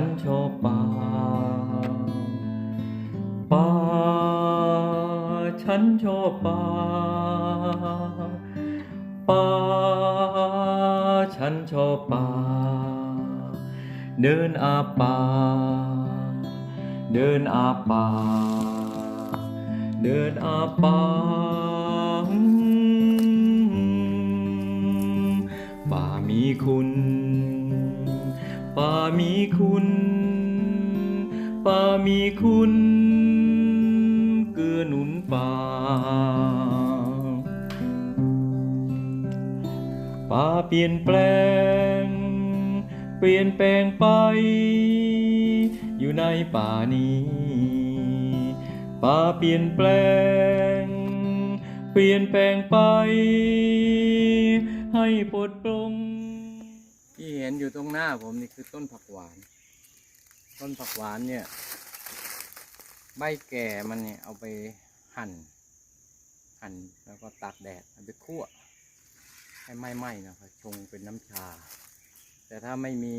ันชอบป่า ป่า ฉันชอบป่า ป่า ฉันชอบป่า เดินอาป่า เดินอาป่า เดินอาป่า มีคุณ ป่ามีคุณ เกื้อหนุนป่า ป่าเปลี่ยนแปลง เปลี่ยนแปลงไป อยู่ในป่านี้ ป่าเปลี่ยนแปลง เปลี่ยนแปลงไป ให้ปลดปลง ที่เห็นอยู่ตรงหน้าผมนี่คือต้นผักหวาน ต้นผักหวานเนี่ย ใบแก่มันเนี่ยเอาไปหั่น หั่นแล้วก็ตากแดดเอาไปคั่ว ให้ไหม้ๆนะครับชงเป็นน้ำชา แต่ถ้าไม่มี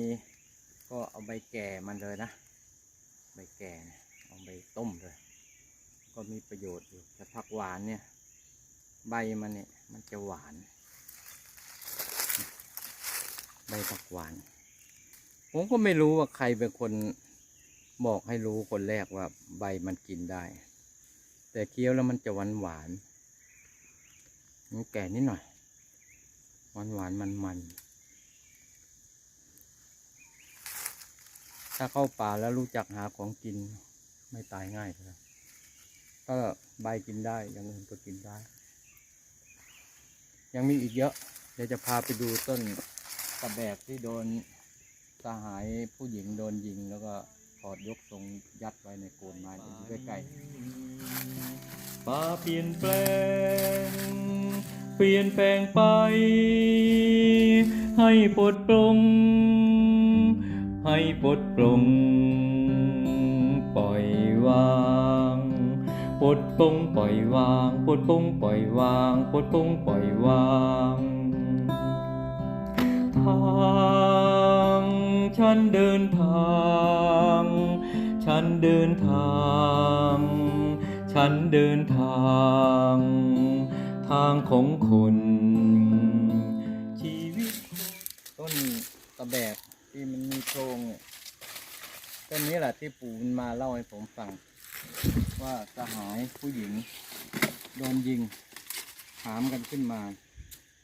ก็เอาใบแก่มันเลยนะ ใบแก่เนี่ยเอาไปต้มเลย ก็มีประโยชน์อยู่แต่ผักหวานเนี่ย ใบมันเนี่ยมันจะหวาน ใบผักหวาน ผมก็ไม่รู้ว่าใครเป็นคนบอกให้รู้คนแรกว่าใบมันกินได้ แต่เคี้ยวแล้วมันจะหวานหวานมันแก่นิดหน่อย หวานหวานมันมันถ้าเข้าป่าแล้วรู้จักหาของกินไม่ตายง่ายเลยก็ใบกินได้อย่างอื่นก็กินได้ ยังมีอีกเยอะ เดี๋ยวจะพาไปดูต้น ตะแบกที่โดนสหายผู้หญิงโดนยิงแล้วก็ถอดยกทรงยัดไว้ในโคนไม้อยู่ใกล้ๆป่าเปลี่ยนแปลง เปลี่ยนแปลงไป ให้ปลดปลง ให้ปลดปลง ปล่อยวางปลดปลงปล่อยวางปลดปลงปล่อยวางปลดปลงปล่อยวาง ทางฉันเดินทางฉันเดินทางฉันเดินทาง ทางของคนชีวิตต้นตะแบกที่มันมีโครงเนี่ยต้นนี้แหละที่ปู่มันมาเล่าให้ผมฟัง ว่าสหายผู้หญิง โดนยิงหามกันขึ้นมา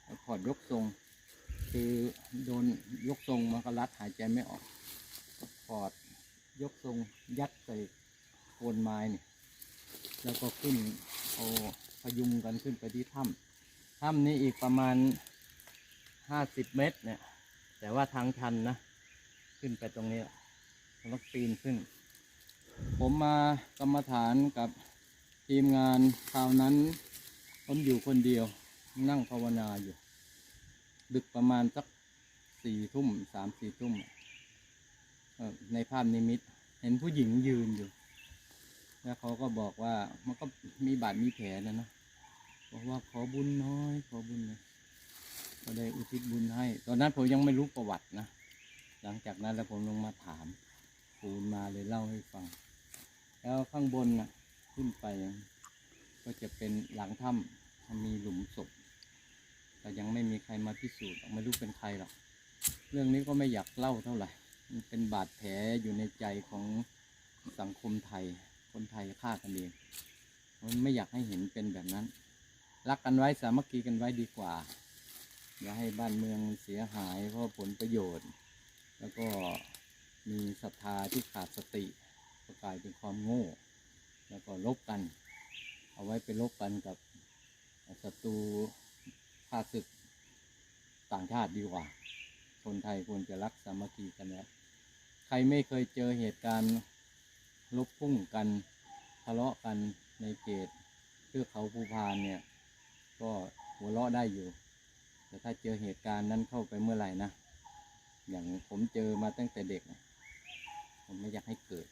แล้วถอดยกทรง คือโดนยกทรงมันก็รัดหายใจไม่ออกถอดยกทรงยัดใส่โคนไม้เนี่ยแล้วก็ขึ้นเอาพยุงกันขึ้นไปที่ถ้ำถ้ำนี้อีกประมาณห้าสิบเมตรเนี่ย แต่ว่าทางชันนะ ขึ้นไปตรงนี้ต้องปีนขึ้น ผมมากรรมฐานกับทีมงานคราวนั้นผมอยู่คนเดียวนั่งภาวนาอยู่ ดึกประมาณสักสี่ทุ่มสามสี่ทุ่มเออในภาพนิมิต เห็นผู้หญิงยืนอยู่ แล้วเขาก็บอกว่ามันก็มีบาดมีแผลนะเนอะบอกว่าขอบุญน้อย ขอบุญน่อยก็ได้อุทิศบุญให้ ตอนนั้นผมยังไม่รู้ประวัตินะ หลังจากนั้นแล้วผมลงมาถามปูนมาเลยเล่าให้ฟัง แล้วข้างบนน่ะขึ้นไปก็จะเป็นหลังถ้ำมีหลุมศพ แต่ยังไม่มีใครมาพิสูจน์ไม่รู้เป็นใครหรอก เรื่องนี้ก็ไม่อยากเล่าเท่าไหร่ มันเป็นบาดแผลอยู่ในใจของสังคมไทย คนไทยฆ่ากันเอง มันไม่อยากให้เห็นเป็นแบบนั้น รักกันไว้สามัคคีกันไว้ดีกว่า อย่าให้บ้านเมืองเสียหายเพราะผลประโยชน์ แล้วก็มีศรัทธาที่ขาดสติก็กลายเป็นความโง่ แล้วก็ลบกัน เอาไว้ไปลบกันกับศัตรู ข้าศึกต่างชาติดีกว่า คนไทยควรจะรักสามัคคีกันนะใครไม่เคยเจอเหตุการณ์ลบพุ่งกันทะเลาะกันในเขตเทือกเขาภูพานเนี่ย ก็หัวเราะได้อยู่ แต่ถ้าเจอเหตุการณ์นั้นเข้าไปเมื่อไหร่นะ อย่างผมเจอมาตั้งแต่เด็ก ผมไม่อยากให้เกิด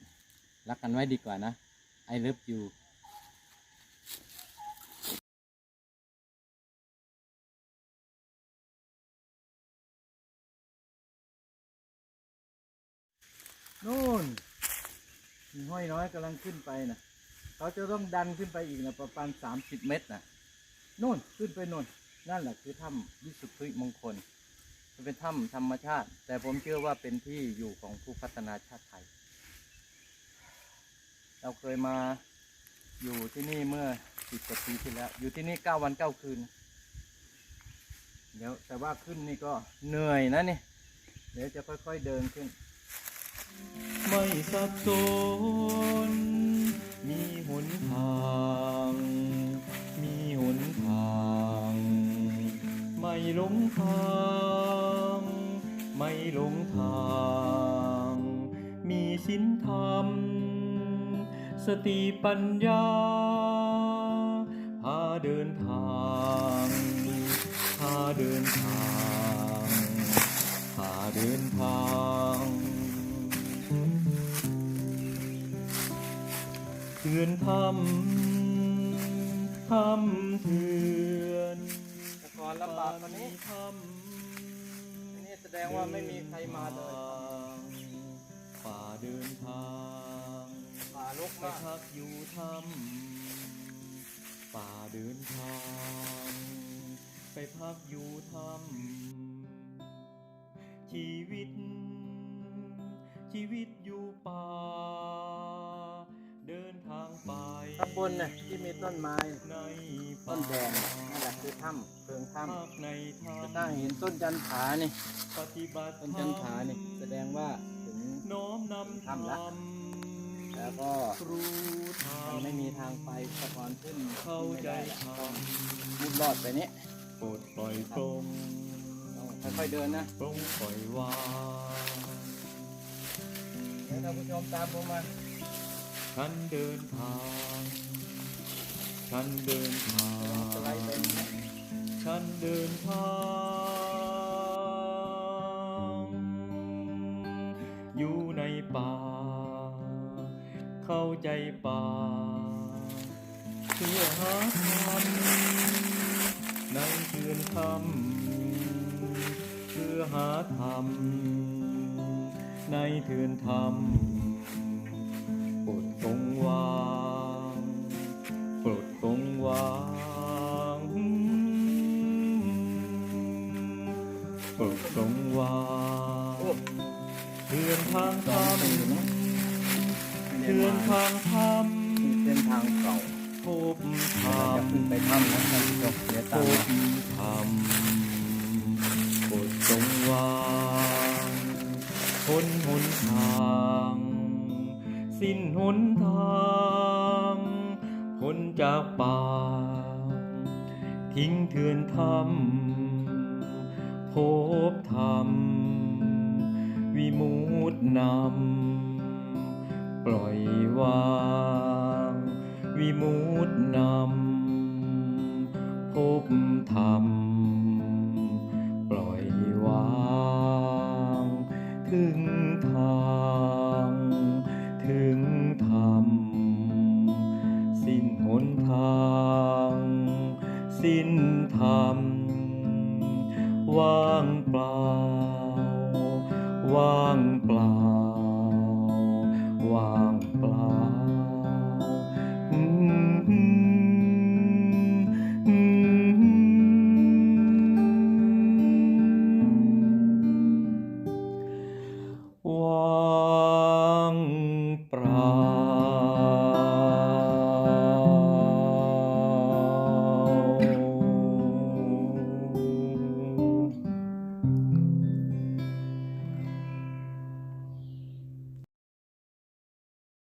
รักกันไว้ดีกว่านะ I love you นู่นมี ห้อยน้อยกำลังขึ้นไปนะเขาจะต้องดันขึ้นไปอีกนะประมาณสามสิบเมตรนะนู่นขึ้นไปนู่นนั่นแหละคือถ้ำวิสุทธิมงคลมันเป็นถ้ำธรรมชาติ แต่ผมเชื่อว่าเป็นที่อยู่ของผู้พัฒนาชาติไทย เราเคยมาอยู่ที่นี่เมื่อสิบกว่าปีที่แล้ว อยู่ที่นี่เก้าวันเก้าคืน เดี๋ยวแต่ว่าขึ้นนี่ก็เหนื่อยนะนี่ เดี๋ยวจะค่อยๆเดินขึ้น ไม่สับสน มีหนทาง มีหนทาง ไม่หลงทาง ไม่หลงทาง มีสินธรรม สติปัญญา พาเดินทางพาเดินทางพาเดินทาง เถือนทำทำเถือนแต่ก่อนลำบากกว่านี้ทำอันนี้แสดงว่าไม่มีใครมาเลยป่าเดินทางป่ารกไปมากพักอยู่ทำป่าเดินทาง ไปพักอยู่ทำชีวิต ชีวิตอยู่ป่าเดินทางไป ข้างบนน่ะที่มีต้นไม้ในต้ป่านแดงน่ะนั่นแหละคือถ้ำเพิงถ้พักในำจะถ้ำตั้งเห็นต้นจันผานี่ปฏิบัติต้นจันผานี่แสดงว่าถึงน้อมนำถ้ำละธรรมแล้วก็รู้ธรรมันมไม่มีทางไปสะพานขึ้นเข้าใจไม่ได้ละธรรต้องมมุดลอดไปนี้ปลดปล่อยปรงต้องค่อยๆเดินนะปรงปล่อยวางเดี๋ยวท่านผู้ชมตามผมมา ฉันเดินทาง ฉันเดินทาง ฉันเดินทาง อยู่ในป่า เข้าใจป่า เพื่อหาธรรมในเชือนธรรมเพื่อหาธรรมในเทือนธรรม พบธรรมขึ้นไปถ้ำนะท่านผู้ชมเดี๋ยวตามมาธรรมโปรดทรงวางพ้นหนทาง สิ้นหนทางพ้นจากป่า ทิ้งเถื่อนธรรมพบธรรมวิมุตนำปล่อยวาง วิมุตนำพบธรรม ปล่อยวางถึงทางถึงธรรม สิ้นหนทาง สิ้นธรรม ว่างเปล่า ว่างเปล่า